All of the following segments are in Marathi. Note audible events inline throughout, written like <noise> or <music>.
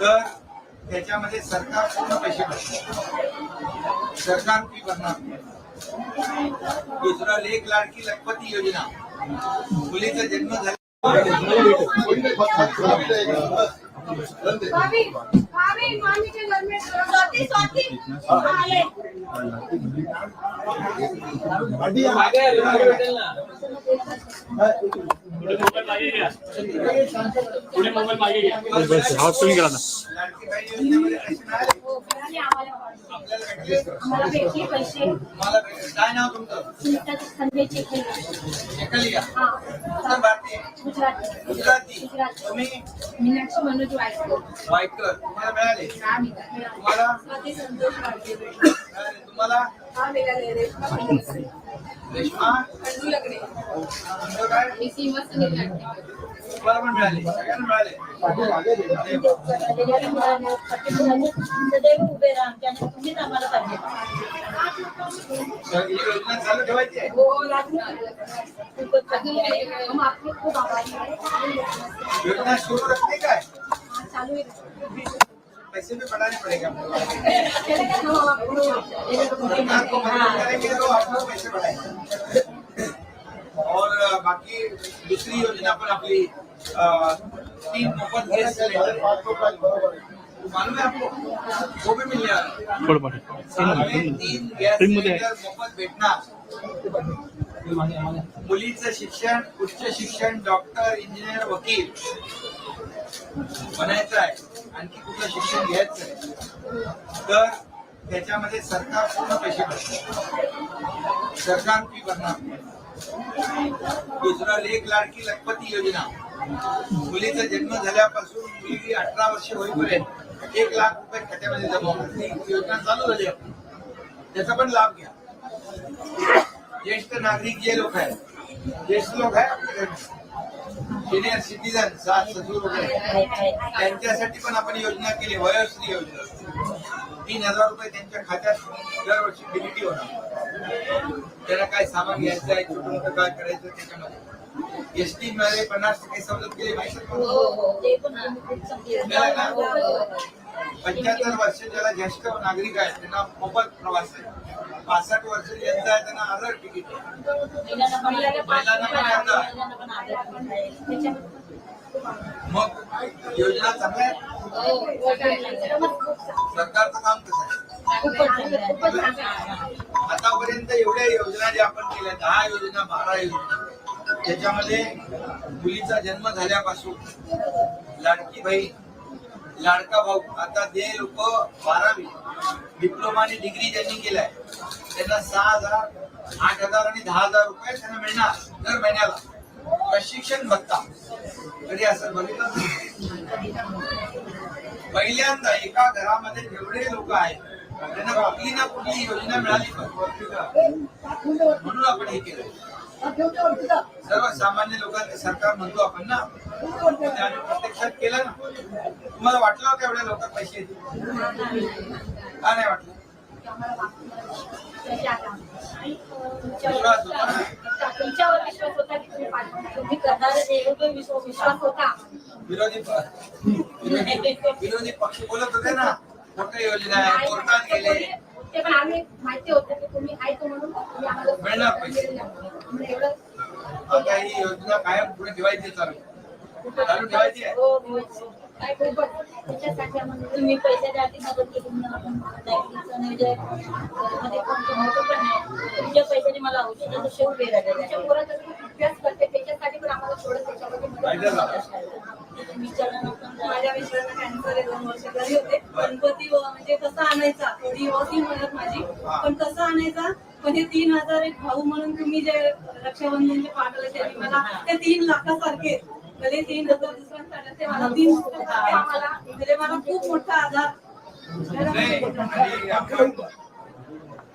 तर त्याच्यामध्ये सरकार पूर्ण पैसे भरते सरकार फी भरणार. दुसरं लेख लाडकी लखपती योजना. मुलीचा जन्म झाला पुढे मोबाईल मागे घ्या. हात तुम्ही गेला ना. मिळाले आम्हाला भेटले पैसे. काय नाव तुमचं? हा. गुजराती. गुजराती. तुम्ही? मीनाक्षी मनोज वायकर. तुम्हाला मिळाले? तुम्हाला? मिळाले. तुम्हाला? हा मिळाले रेश्मा रेश्मा खंडू लगडे तुमचं काय मी सीमा सुनील लाटकर तुम्हाला पण मिळाले सगळ्यांना मिळाले अरे वा. सदैव उभे राहा त्याने तुम्हीच आम्हाला पाहिजे तर ही योजना चालू ठेवायची आहे हो खूपच चांगली आहे हम आपके खूप आभारी आहे योजना सुरू रखने का है चालू आहे पैसे भी बढ़ाने पड़ेगा आपको हाँ, सरकार को मदद करेंगे तो आपको पैसे बढ़ाएंगे। और अ, बाकी दूसरी योजना पण आपली अ, तीन मुफ्त गैस सिलेंडर मालूम है आपको? वो भी मिल जाएगा थोडं पाठी साल में तीन गॅस Free मध्ये आहे. सिलेंडर मोफत भेटणार मुलीचं शिक्षण उच्च शिक्षण डॉक्टर इंजिनियर वकील बनायचं आहे. आणखी कुठलं शिक्षण घ्यायचं आहे? तर त्याच्यामध्ये सरकार पूर्ण पैसे भरते. सरकार फी भरणार दुसरं लेख लाडकी लखपती योजना. मुलीचा जन्म झाल्यापासून मुलगी अठरा वर्ष होईपर्यंत एक लाख रुपये खात्यामध्ये जमा होणार योजना चालू झाली त्याचा पण लाभ घ्या. ज्येष्ठ नागरिक जे लोक आहेत ज्येष्ठ लोक आहे आपल्याकडे सिनियर सिटीजन सास ससूर वगैरे त्यांच्यासाठी पण आपण योजना केली वयोश्री योजना. तीन हज़ार रुपये त्यांच्या खात्यात दरवर्षी डिलिटी होणार. त्यांना काय सामान घ्यायचं आहे छोटं मोठं काय करायचं त्याच्यामध्ये. एस टी मध्ये पन्नास टक्के सवलत केली माहिती हो? हो पंच्याहत्तर वर्ष ज्याला ज्येष्ठ नागरिक आहेत त्यांना मोफत प्रवास आहे पासष्ट वर्ष ज्यांचं आहे त्यांना आधार तिकीट. मग योजना चांगल्या आहेत सरकारचं काम कसं आहे. आतापर्यंत एवढ्या योजना ज्या आपण केल्या दहा योजना बारा योजना त्याच्यामध्ये मुलीचा जन्म झाल्यापासून लाडकी बहीण लाडका भाऊ. आता जे लोक बारावी डिप्लोमा आणि डिग्री ज्यांनी केलाय त्यांना सहा हजार आठ हजार आणि दहा हजार रुपये त्यांना मिळणार दर महिन्याला. प्रशिक्षण भत्ता. कधी असं बघितलं? पहिल्यांदा एका घरामध्ये जेवढे लोक आहेत त्यांना कुठली ना कुठली योजना मिळाली पाहिजे. म्हणून आपण हे केलं सर्वसामान्य लोकांचे सरकार म्हणतो आपण ना. आम्ही प्रत्यक्षात केलं ना. तुम्हाला वाटलं का एवढ्या लोक पैसे येतील? का नाही वाटलं? विश्वास होता ना? तुमच्यावर विश्वास होता की तुम्ही पाठवणार तुम्ही करणारे देव विश्वास विश्वास होता. विरोधी प- विरोधी पक्ष बोलत होते ना. मोठ्या योजना आहे कोर्टात गेले. ते पण आम्ही माहिती होतं की तुम्ही ऐकतो म्हणून तुम्ही आम्हाला मिळणार पैसे. आम्हाला एवढं आता ही योजना कायम पुढे ठेवायची चालू. चालू ठेवायची आहे. हो, हो. काय खूपच त्याच्यासाठी आम्हाला तुम्ही मदत केली कोणतं मोठं पण नाही तुमच्या पैशाने मला औषधाचं शेव तुमच्या आहे अभ्यास करते. त्याच्यासाठी पण आम्हाला थोडं त्याच्यामध्ये मदत माझ्या मिस्टरांना कॅन्सर आहे दोन वर्ष घरी होते. गणपती म्हणजे कसा आणायचा? थोडी होती मदत माझी. पण कसा आणायचा? म्हणजे तीन हजार एक भाऊ म्हणून तुम्ही जे रक्षाबंधनचे पाठवले त्यांनी मला ते तीन लाखासारखे भले तीन हजार दुसऱ्या ते मला तीन लाखासारखे म्हणजे मला खूप मोठा आधार.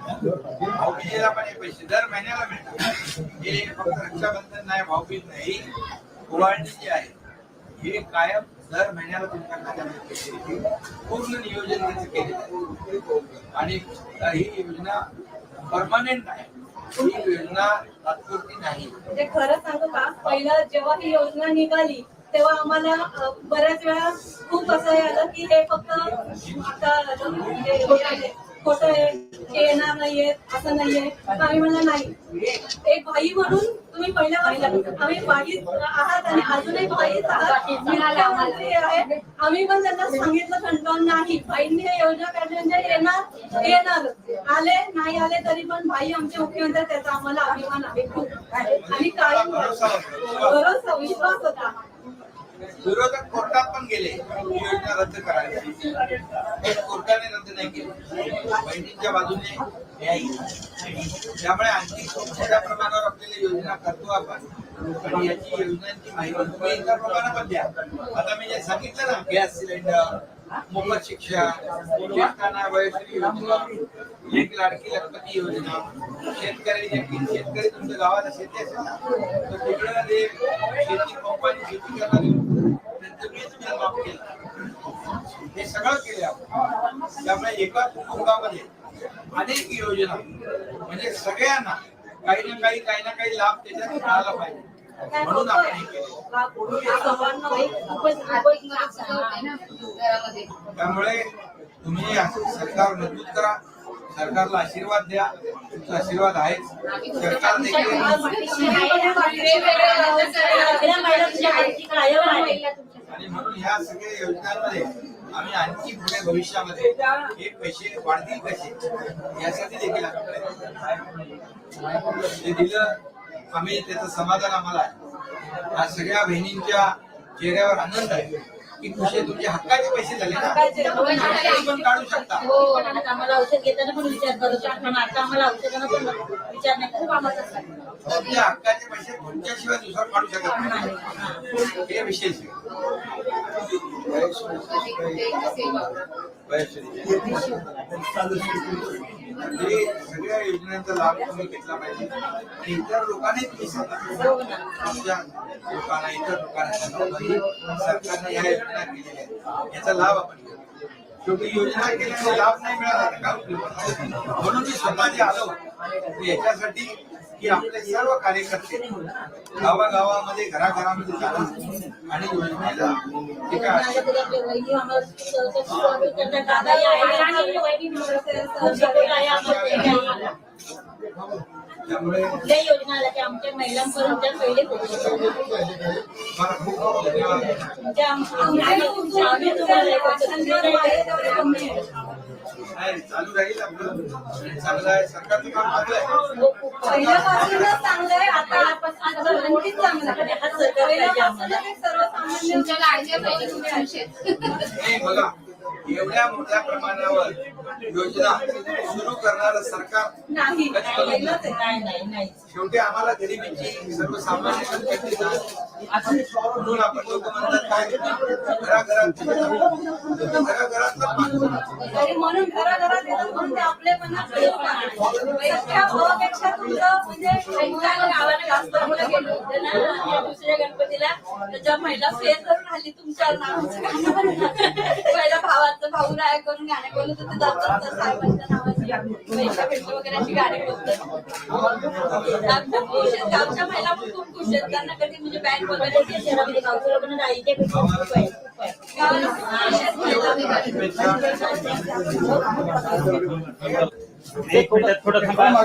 भाऊबीजेला पण हे पैसे दर महिन्याला मिळतात हे फक्त रक्षाबंधन नाही भाऊबीज नाही. ओवाळणी जी आहे हे कायम दर महिन्याला तुमच्या खात्यामध्ये पूर्ण नियोजन त्याचं केलेलं आणि ही योजना परमनंट आहे. ही योजना तात्पुरती नाही. म्हणजे खरं सांगू का पहिला जेव्हा ही योजना निघाली तेव्हा आम्हाला बऱ्याच वेळा खूप असं आलं की हे फक्त आता म्हणजे खोटं आहे हे येणार नाहीये असं नाहीये आम्ही म्हणलं नाही. एक भाई म्हणून तुम्ही पहिल्या पाहिलं आम्ही भाईच आहात आणि अजूनही भाईच आहात. आम्ही पण त्यांना सांगितलं कंटाळून नाही. भाईंनी हे योजना काढली म्हणजे येणार येणार. आले नाही आले तरी पण भाई आमचे मुख्यमंत्री त्याचा आम्हाला अभिमान आहे खूप. आणि कायम भरोसा विश्वास होता. विरोधक कोर्टात पण गेले. ही योजना रद्द करायला पण कोर्टाने रद्द नाही केली. बहिणींच्या बाजूने त्यामुळे आणखी खूप मोठ्या प्रमाणावर आपल्याला योजना करतो आपण. आणि याची योजनांची माहिती तुम्ही इतर लोकांना पण द्या. आता मी जे सांगितलं ना गॅस सिलेंडर मोफत शिक्षण ज्येष्ठांना वयस्कर योजना एक लाडकी लखपती योजना शेतकरी शेतकरी तुमच्या गावाला शेती असेल ना तर तिकडे शेती कंपनी शेती करणारी हे सगळं केलं त्यामुळे एका कुटुंबामध्ये अनेक योजना म्हणजे सगळ्यांना काही ना काही काही ना काही लाभ त्याच्यात मिळाला पाहिजे. म्हणून आपण हे केलं. त्यामुळे तुम्ही असं सरकार मजबूत करा. सरकारला आशीर्वाद द्या तुमचा आशीर्वाद आहेच. सरकार. आणि म्हणून ह्या सगळ्या योजनांमध्ये आम्ही आणखी पुढे भविष्यामध्ये हे पैसे वाढतील कसे यासाठी देखील आम्ही दिलं आम्ही त्याचं समाधान आम्हाला या सगळ्या बहिणींच्या चेहऱ्यावर आनंद आहे. की खुशी तुमचे हक्काचे पैसे झाले ना? तुम्ही पण काढू शकता. हो आम्हाला औषध घेताना पण विचार करत होतो. पण आता आम्हाला औषधांना पण विचार नाही. करत आम्हाला तुमच्या हक्काचे पैसे तुमच्याशिवाय दुसरा काढू शकत नाही. हे विशेष हे सगळ्या योजनांचा लाभ तुम्ही घेतला पाहिजे. आणि इतर लोकांनी सांगा. तुमच्या लोकांना इतर लोकांना सरकारने या योजना केलेल्या आहेत याचा लाभ आपण शेवटी योजना केल्याने लाभ नाही मिळाला तर काय उपयोग म्हणून मी स्वतः जे आलो. ते याच्यासाठी की आपले सर्व कार्यकर्ते गावागावामध्ये घराघरामध्ये जाणं आणि योजनेला जे काय त्यामुळे कुठल्या योजना आल्या की आमच्या महिलांपर्यंत त्या पहिले हे नाही करत. नाही, चालू राहील आपलं. चांगलं आहे. सरकारचं काम चांगलं आहे. हा बघा. एवढ्या मोठ्या प्रमाणावर योजना सुरू करणारं सरकार शेवटी आम्हाला गरिबीची सर्वसामान्य जाण आहे. म्हणून आपण लोक म्हणतात काय घराघरात म्हणून घराघरात येतात म्हणून ते आपले पण तुमचं म्हणजे गावाला जास्त दुसऱ्या गणपतीला त्याच्या महिला करून आली तुमच्या गाणं म्हणलं. <laughs> भावाचं भाऊ राय करून गाणे बोलत होते दत्त साहेबांच्या नावाची पैसा भेटतो वगैरे अशी गाणी बोलतात आमच्या खुश आहेत गावच्या महिला पण खूप खुश आहेत त्यांना कधी म्हणजे बँक वगैरे. एक थोडं थांबा.